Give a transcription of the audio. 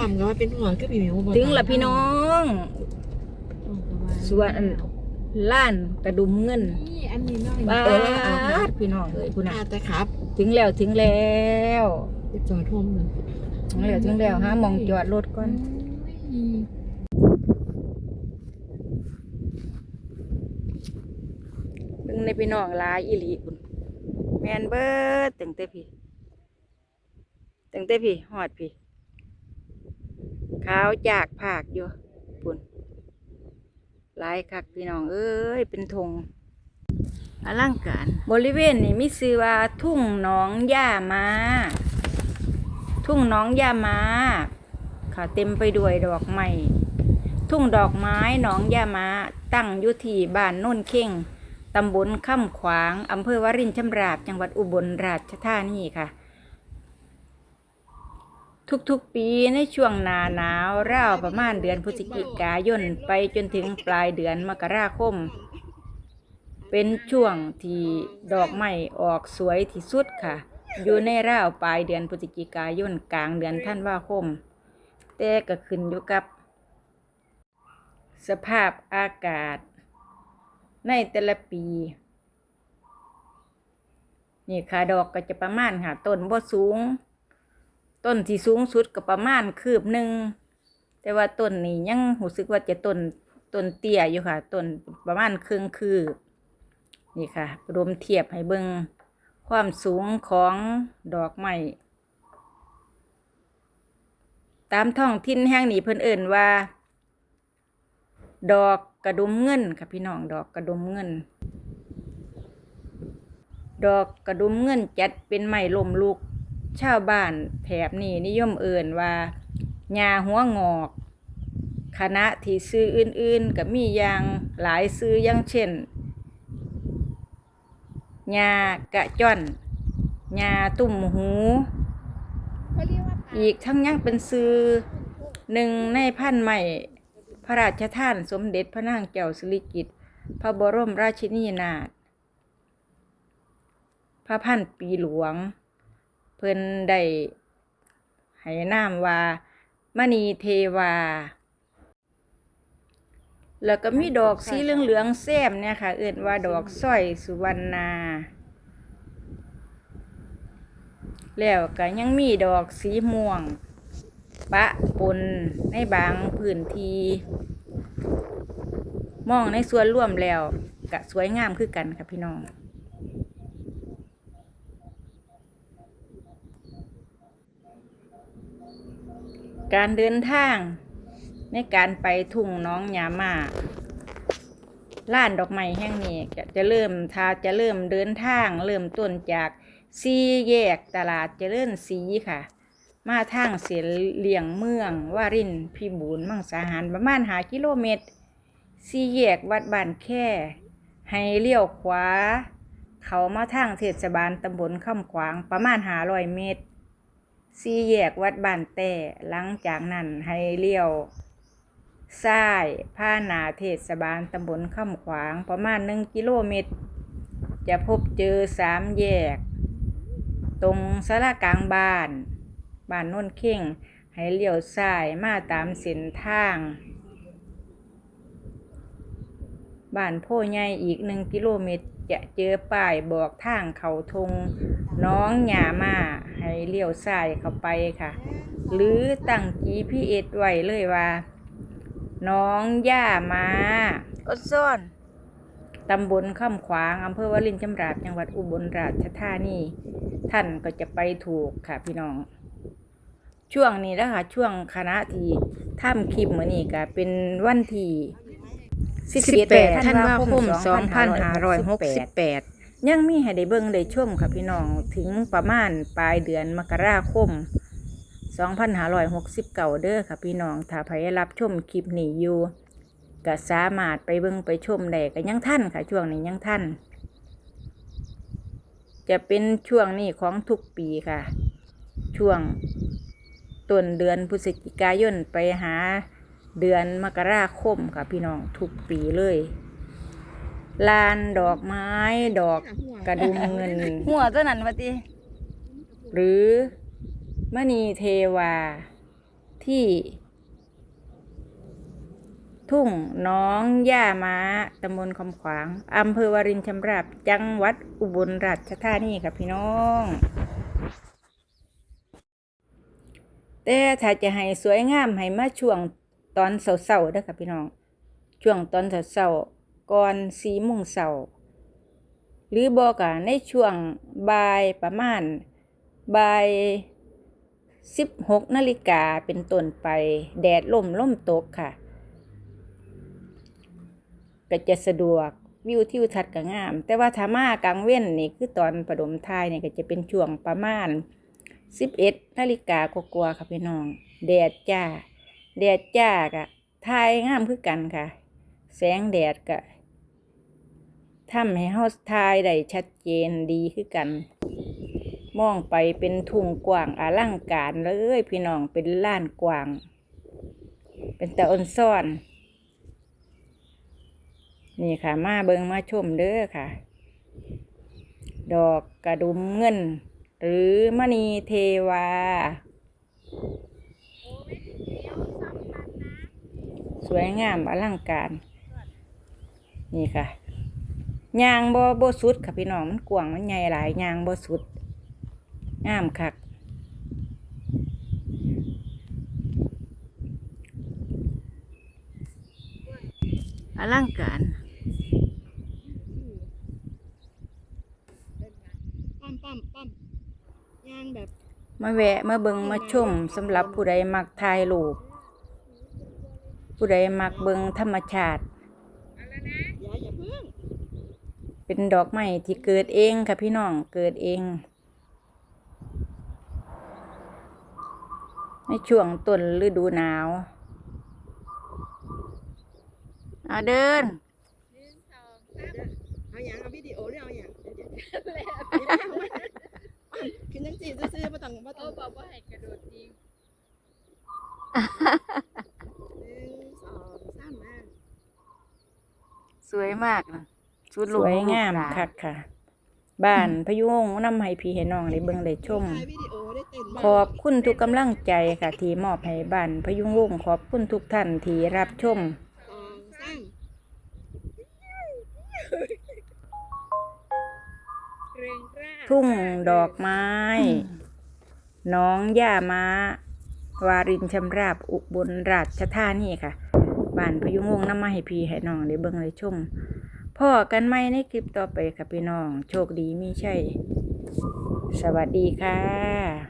ปั๊มก็ว่าเป็นหัวก็พี่หมิวบ่ถึงละพี่น้องสวนอันล้านกระดุมเงินนี่อันนี้น้อยบาเออเอาดพี่น้องเอ้ยคุณน่ะอาแต่ครับถึงแล้วถึงแล้วไปจอดท่มเลยถึงแล้วถึงแล้วหาหมองจอดรถก่อนอืมเบิ่งในพี่น้องหลายอีหลีคุณแมนเบิดตั้งแต่พี่ตั้งแต่พี่ฮอดพี่ขาวจากผากอยู่ปุ่นหลายคักพี่น้อง เอ้ย เป็นธงอลังการ บริเวณนี้มีชื่อว่าทุ่งหนองย่ามา ทุ่งหนองย่ามาค่ะเต็มไปด้วยดอกไม้ทุ่งดอกไม้หนองย่ามาตั้งอยู่ที่บ้านโน่นเข่งตำบลค่ำขวาง อำเภอวารินชำราบ จังหวัดอุบลราชธานีค่ะ ทุกๆปีในช่วงหนาหนาวราวประมาณเดือนพฤศจิกายนไปจนถึงปลายเดือนมกราคม เป็นช่วงที่ดอกไม้ออกสวยที่สุดค่ะ อยู่ในราวปลายเดือนพฤศจิกายนกลางเดือนธันวาคม แต่ก็ขึ้นอยู่กับ สภาพอากาศ ในแต่ละปีนี่ค่ะดอกก็จะประมาณค่ะต้นบ่สูง ต้นที่สูงสุดก็ประมาณคืบหนึ่งแต่ว่าต้นนี้ยังรู้สึกว่าจะต้นต้นเตี้ยอยู่ค่ะต้นประมาณครึ่งคืบนี่ค่ะรวมเทียบให้เบิ่งความสูงของดอกไม้ตามท้องถิ่นแห่งนี้เพิ่นเอิ่นว่า ดอกกระดุมเงินค่ะพี่น้องดอกกระดุมเงิน ดอกกระดุมเงินจัดเป็นไม้ลมลุก ชาวบ้านแถบนี้นิยมเอิ่นว่าหญ้าหัวงอก คณะที่ซื้ออื่นๆก็มีอย่างหลายซื้ออย่างเช่นหญ้ากระจ้อนหญ้าตุ่มหู อีกทั้งยังเป็นซื้อหนึ่งในพันใหม่พระราชทานสมเด็จพระนางเจ้าสิริกิติ์พระบรมราชินีนาถพระพันปีหลวง เพิ่นได้ให้นามว่ามณีเทวา แล้วก็มีดอกสีเหลืองๆแซมเนี่ยค่ะ เอื่นว่าดอกสร้อยสุวรรณา แล้วก็ยังมีดอกสีม่วง ปะปนในบางพื้นที่มองในส่วนร่วมแล้วก็สวยงามคือกันค่ะพี่น้อง การเดินทาง ในการไปทุ่งน้องยามาล้านดอกไม้แห่งนี้จะเริ่มถ้าจะเริ่มเดินทาง เริ่มต้นจากซีแยกตลาดเจริญศรีค่ะ มาทางเสียเลี่ยงเมืองวารินพิบูลมังสาหารประมาณหากิโลเมตรสี่แยกวัดบ้านแค่ ให้เลี้ยวขวา เขามาทางเทศบาลตำบลข้ามขวางประมาณหาร้อยเมตร สี่แยกวัดบ้านแต่หลังจากนั้นให้เลี้ยวซ้ายผ่านนาเทศบาลตำบลข้ามขวางประมาณหนึ่งกิโลเมตร จะพบเจอสามแยก ตรงสารกลางบ้านบ้านน่นเข่ง ให้เลี้ยวซ้ายมาตามเส้นทางบ้านโพใหญ่อีกหนึ่งกิโลเมตรจะเจอป้ายบอกทางเขาทง น้องหยามาให้เลี้ยวซ้ายเข้าไปค่ะ หรือตั้ง GPS ไว้เลยว่า น้องย่ามาอดซ่อนตำบลข้ามขวางอำเภอวารินชำราบจังหวัดอุบลราชธานีท่านก็จะไปถูกค่ะพี่น้อง ช่วงนี้นะคะช่วงคณะที่ทำคลิปมือนี้ก็เป็นวันที่18ธันวาคม2568 ยังมีให้ได้เบิ่งได้ชมค่ะพี่น้องถึงประมาณปลายเดือนมกราคม 2569 เด้อค่ะพี่น้องถ้าใครรับชมคลิปนี้อยู่ก็สามารถไปเบิ่งไปชมได้ก็ยังทันค่ะช่วงนี้ยังทันจะเป็นช่วงนี้ของทุกปีค่ะ ช่วงต้นเดือนพฤศจิกายนไปหาเดือนมกราคมค่ะพี่น้องทุกปีเลย ลานดอกไม้ ดอกกระดุมเงิน หัวตัวนั้นวะติหรือมณีเทวา ที่ ทุ่งหน้องย่าม้าตำบลคำขวางอำเภอวารินชำราบจังหวัดอุบลราชธานีค่ะพี่น้อง แต่ถ้าจะให้สวยงามให้มาช่วงตอนเสาๆเด้อค่ะพี่น้อง ช่วงตอนเสาๆ ก่อนสี่โมงเสาหรือบอกะในช่วงบ่ายประมาณบ่ายสิบหกนาฬิกาเป็นต้นไป แดดล่มล่มตกค่ะก็จะสะดวกวิวทิวทัศน์ก็งาม แต่ว่าถ้ามากลางเว้นนี่คือตอนประดมทายเนี่ยก็จะเป็นช่วงประมาณสิบเอ็ดนาฬิกากว่าๆค่ะพี่น้อง แดดจ้า แดดจ้ากะทายงามคือกันค่ะ แสงแดดกะ ทำให้เฮาทายได้ชัดเจนดีคือกัน มองไปเป็นทุ่งกว้างอลังการเลยพี่น้องเป็นล้านกว้าง เป็นตะอนซ่อน นี่ค่ะ มาเบิงมาชมเด้อค่ะ ดอกกระดุมเงิน หรือมณีเทวา สวยงามอลังการ นี่ค่ะ ยางบ่บ่สุดค่ะพี่น้องมันกว้างมันใหญ่หลายยางบ่สุดงามคักอลังการปั๊มปั๊มปั๊มยางแบบมาแวะมาเบิงมาชมสำหรับผู้ใดมักถ่ายรูปผู้ใดมักเบิงธรรมชาติ อย่าอย่าเพิ่ง เป็นดอกไม้ที่เกิดเองค่ะพี่น้องเกิดเอง ในช่วงต้นฤดูหนาวเอาเดินเอาอย่างเอาวิดีโอหรือเอาอย่างเดี๋ยวเดี๋ยวเดี๋ยวคือนังจีซื่อๆมาต้องมาต้องบอกว่าให้กระโดดจริงหนึ่งสองสามมาสวยมากนะ ชุดสวยงามคักค่ะ บ้านพะยุงนำให้พี่ให้น้องได้เบิ่งได้ชมถ่ายวิดีโอได้เต้นบ้าง ขอบคุณทุกกำลังใจค่ะ ที่มอบให้บ้านพยุงวงศ์ขอบคุณทุกท่านที่รับชม สองสามเร่งกล้าทุ่งดอกไม้ น้องย่าม้า วารินชำราบอุบลราชธานีค่ะ บ้านพยุงวงศ์นำมาให้พี่ให้น้องได้เบิ่งได้ชม พ่อกันไหมในคลิปต่อไปค่ะพี่น้อง โชคดีมีชัยสวัสดีค่ะ